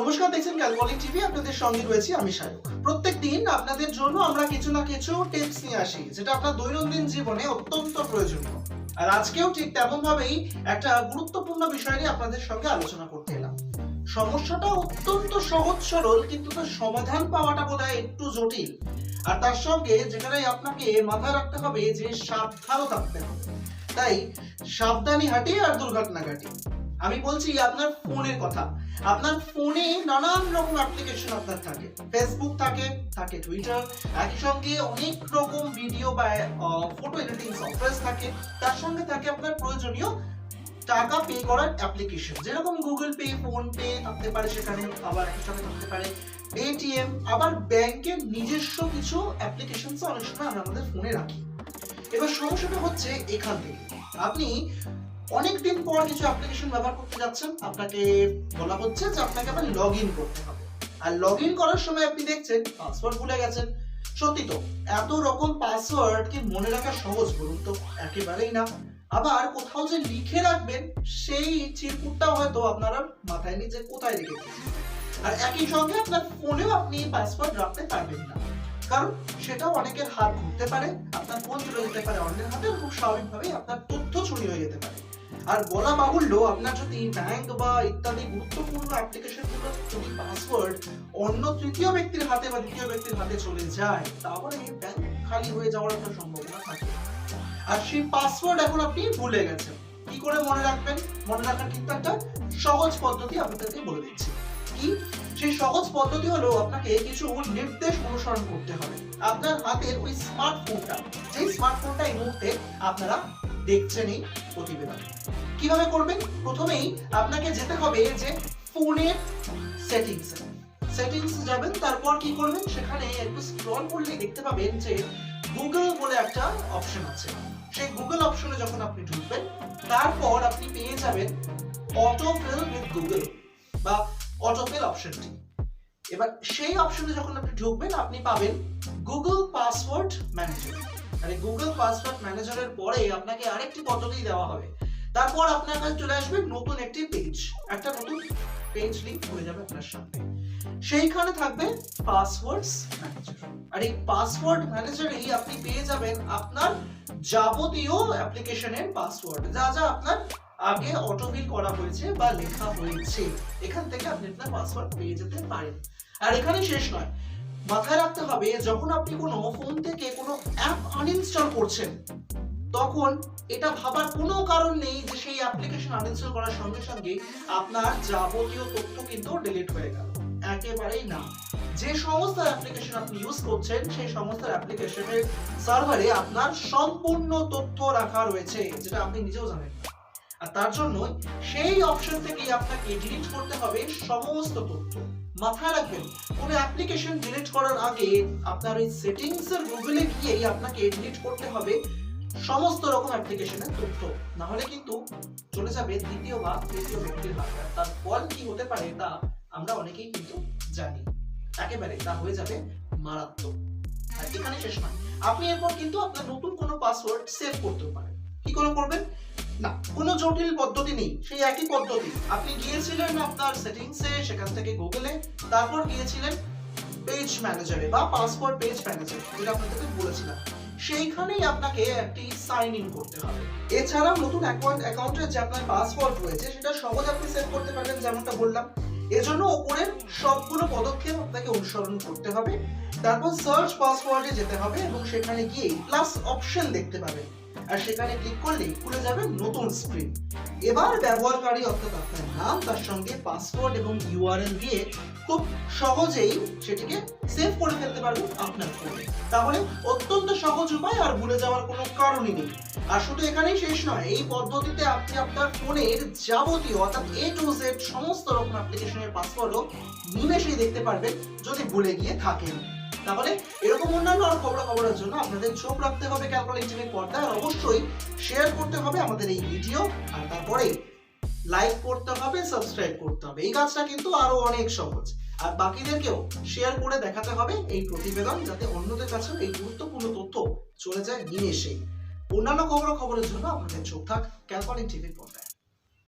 নমস্কার, দেখছেন ক্যালকলিং টিভি আপনাদের সঙ্গে রয়েছি আমি সায়ক প্রত্যেক দিন আপনাদের জন্য আমরা কিছু না কিছু টিপস নিয়ে আসি, যেটা আপনার দৈনন্দিন জীবনে অত্যন্ত প্রয়োজনীয়। আর আজকেও ঠিক তেমন ভাবেই একটা গুরুত্বপূর্ণ বিষয় নিয়ে আপনাদের সঙ্গে আলোচনা করতে এলাম। সমস্যাটা অত্যন্ত সহজ সরল, কিন্তু তার সমাধান পাওয়াটা বোধহয় একটু জটিল। আর তার সঙ্গে যেখানে আপনাকে মাথায় রাখতে হবে যে সাবধানও থাকতে হবে। তাই সাবধানী হাঁটি আর দুর্ঘটনা ঘাটি আমি বলছি আপনার ফোনের কথা। আপনার ফোনে নানান রকম অ্যাপ্লিকেশন আপনার থাকে। ফেসবুক থাকে থাকে টুইটার একই সঙ্গে অনেক রকম ভিডিও বা ফটো এডিটিং সফটওয়্যার থাকে। তার সঙ্গে থাকে আপনার প্রয়োজনীয় টাকা পে করার অ্যাপ্লিকেশন যেরকম গুগল পে ফোন পে থাকতে পারে সেখানে, আবার একই সঙ্গে থাকতে পারে পেটিএম আবার ব্যাংকের নিজস্ব কিছু অ্যাপ্লিকেশন অনেক সময় আমরা আমাদের ফোনে রাখি। এবার সমস্যাটা হচ্ছে এখান থেকে। আপনি অনেকদিন পর কিছু অ্যাপ্লিকেশন ব্যবহার করতে যাচ্ছেন, আপনাকে বলা হচ্ছে যে আপনাকে আবার লগ ইন করতে হবে। আর লগ ইন করার সময় আপনি দেখছেন পাসওয়ার্ড ভুলে গেছেন। সত্যি তো, এত রকম পাসওয়ার্ড কি মনে রাখা সহজ বলুন তো? একেবারেই না। আবার কোথাও যে লিখে রাখবেন, সেই চিরকুটটাও হয়তো আপনার মাথায় নেই যে কোথায় রেখেছেন আর একই সঙ্গে আপনার ফোনেও আপনি পাসওয়ার্ড রাখতে পারবেন না। কারণ সেটাও অনেকের হাত ঘুরতে পারে, আপনার ফোন চলে যেতে পারে অন্যের হাতে খুব স্বাভাবিকভাবেই আপনার তথ্য চুরি হয়ে যেতে পারে। আর বলা বাহুল্য, আপনার যদি ব্যাংক বা ইত্যাদি গুরুত্বপূর্ণ অ্যাপ্লিকেশনগুলোর যদি পাসওয়ার্ড অন্য তৃতীয় ব্যক্তির হাতে বা দ্বিতীয় ব্যক্তির হাতে চলে যায়, তাহলে ব্যাংক খালি হয়ে যাওয়ার একটা সম্ভাবনা থাকে। আর সেই পাসওয়ার্ড এখন আপনি ভুলে গেছেন। কি করে মনে রাখবেন? মনে রাখার কিন্তু একটা সহজ পদ্ধতি আপনাদেরকে বলে দিচ্ছি। কি? সেই সহজ পদ্ধতি হলো আপনাকে কিছু নির্দেশ অনুসরণ করতে হবে। আপনার হাতের ওই স্মার্টফোনটা যে স্মার্টফোনটা এই মুহূর্তে আপনারা দেখছেন এই প্রতিবেদন। কীভাবে করবেন? প্রথমেই আপনাকে যেতে হবে যে ফোনের সেটিংস সেটিংস যাবেন, তারপর কি করবেন? সেখানে একটু স্ক্রল করলে দেখতে পাবেন যে গুগল বলে একটা অপশন আছে। সেই গুগল অপশনে যখন আপনি ঢুকবেন, তারপর আপনি পেয়ে যাবেন অটোফিল উইথ গুগল বা অটোফিল অপশনটি এবার সেই অপশনে যখন আপনি ঢুকবেন, আপনি পাবেন গুগল পাসওয়ার্ড ম্যানেজার এই গুগল পাসওয়ার্ড ম্যানেজারের পরে আপনাকে আরেকটি পদ্ধতি দেওয়া হবে। তারপর আপনার কাছে চলে আসবে নতুন একটি পেজ একটা নতুন পেজ লিংক হয়ে যাবে আপনার সামনে। সেইখানে থাকবে পাসওয়ার্ডস ম্যানেজার আর এই পাসওয়ার্ড ম্যানেজারেই আপনি পেয়ে যাবেন আপনার যাবতীয় অ্যাপ্লিকেশনের পাসওয়ার্ড যা যা আপনার আগে অটোফিল করা হয়েছে বা লেখা হয়েছে। এখান থেকে আপনি আপনার পাসওয়ার্ড পেয়ে যেতে পারেন। আর এখানে শেষ নয়। মাথায় রাখতে হবে, যখন আপনি কোনো ফোন থেকে কোনো অ্যাপ আনইনস্টল করছেন, তখন এটা ভাবার কোনো কারণ নেই যে সেই অ্যাপ্লিকেশন আনইনস্টল করার সঙ্গে সঙ্গে আপনার যাবতীয় তথ্য কিন্তু ডিলিট হয়ে গেল একেবারেই না যে সমস্ত অ্যাপ্লিকেশন আপনি ইউজ করছেন, সেই সমস্ত অ্যাপ্লিকেশনের সার্ভারে আপনার সম্পূর্ণ তথ্য রাখা রয়েছে, যেটা আপনি নিজেও জানেন না। আর তার জন্য সেই অপশন থেকেই আপনাকে ডিলিট করতে হবে সমস্ত তথ্য। মাথায় রাখবেন, কোনো অ্যাপ্লিকেশন ডিলিট করার আগে আপনার ওই সেটিংস এর গুগলে গিয়েই আপনাকে ডিলিট করতে হবে সমস্ত রকম অ্যাপ্লিকেশনের তথ্য। না হলে কিন্তু চলে যাবে দ্বিতীয় বা তৃতীয় ব্যক্তির হাতে তার ফল কি হতে পারে তা আমরা অনেকেই কিন্তু জানি। একেবারে তা হয়ে যাবে মারাত্মক। আর এখানে শেষ নয়। আপনি এরপর কিন্তু আপনার নতুন কোনো পাসওয়ার্ড সেভ করতে পারেন। কি করে করবেন? না, কোনো জটিল পদ্ধতি নেই, সেই একই পদ্ধতি। আপনি গিয়েছিলেন আপনার সেটিংসে, সেখান থেকে গুগলে তারপর গিয়েছিলেন পেজ ম্যানেজারে বা পাসওয়ার্ড পেজ ম্যানেজার যেটা আপনাদেরকে বলেছিলাম। সেইখানেই আপনাকে একটি সাইন ইন করতে হবে। এছাড়াও নতুন অ্যাকাউন্ট অ্যাকাউন্টের যে আপনার পাসওয়ার্ড রয়েছে, সেটা সহজ আপনি সেভ করতে পারবেন, যেমনটা বললাম। এজন্য উপরের সবগুলো পদক্ষেপ আপনাকে অনুসরণ করতে হবে। তারপর সার্চ পাসওয়ার্ডে যেতে হবে এবং সেখানে গিয়ে প্লাস অপশন দেখতে পাবেন। আর সেখানে ক্লিক করলেই খুলে যাবে নতুন স্ক্রিন এবার ব্যবহারকারী অর্থাৎ আপনার নাম, তার সঙ্গে পাসওয়ার্ড এবং ইউআরএল দিয়ে খুব সহজেই সেটিকে সেভ করে ফেলতে পারবেন আপনার ফোনে তাহলে অত্যন্ত সহজ উপায় আর ভুলে যাওয়ার কোনো কারণই নেই। আর শুধু এখানেই শেষ নয়, এই পদ্ধতিতে আপনি আপনার ফোনের যাবতীয় অর্থাৎ এ টু জেড সমস্ত রকম অ্যাপ্লিকেশনের পাসওয়ার্ডও নিমেষেই দেখতে পারবেন যদি ভুলে গিয়ে থাকেন। তাহলে এরকম অন্যান্য আর খবর খবরের জন্য আপনাদের চোখ রাখতে হবে ক্যালকুলেট টিভির পর্দায়। আর অবশ্যই শেয়ার করতে হবে আমাদের এই ভিডিও আর তারপরে লাইক করতে হবে সাবস্ক্রাইব করতে হবে। এই কাজটা কিন্তু আরও অনেক সহজ। আর বাকিদেরকেও শেয়ার করে দেখাতে হবে এই প্রতিবেদন, যাতে অন্যদের কাছেও এই গুরুত্বপূর্ণ তথ্য চলে যায় নিমেষেই। অন্যান্য খবর খবরের জন্য আপনাদের চোখ থাক ক্যালকুলেট টিভির পর্দায়।